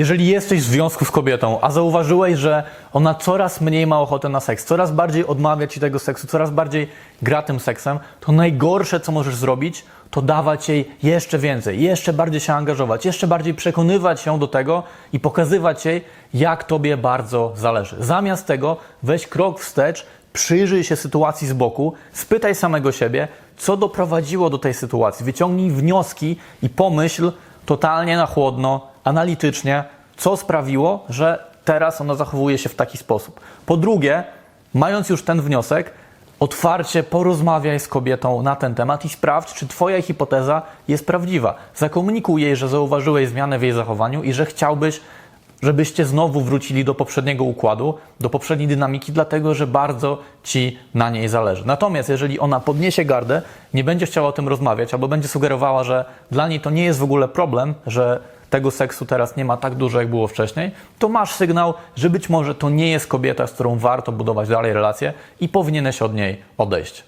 Jeżeli jesteś w związku z kobietą, a zauważyłeś, że ona coraz mniej ma ochotę na seks, coraz bardziej odmawia ci tego seksu, coraz bardziej gra tym seksem, to najgorsze, co możesz zrobić, to dawać jej jeszcze więcej, jeszcze bardziej się angażować, jeszcze bardziej przekonywać ją do tego i pokazywać jej, jak tobie bardzo zależy. Zamiast tego weź krok wstecz, przyjrzyj się sytuacji z boku, spytaj samego siebie, co doprowadziło do tej sytuacji. Wyciągnij wnioski i pomyśl totalnie na chłodno, analitycznie, co sprawiło, że teraz ona zachowuje się w taki sposób. Po drugie, mając już ten wniosek, otwarcie porozmawiaj z kobietą na ten temat i sprawdź, czy Twoja hipoteza jest prawdziwa. Zakomunikuj jej, że zauważyłeś zmianę w jej zachowaniu i że chciałbyś, żebyście znowu wrócili do poprzedniego układu, do poprzedniej dynamiki, dlatego że bardzo Ci na niej zależy. Natomiast jeżeli ona podniesie gardę, nie będzie chciała o tym rozmawiać, albo będzie sugerowała, że dla niej to nie jest w ogóle problem, że tego seksu teraz nie ma tak dużo, jak było wcześniej, to masz sygnał, że być może to nie jest kobieta, z którą warto budować dalej relacje i powinieneś od niej odejść.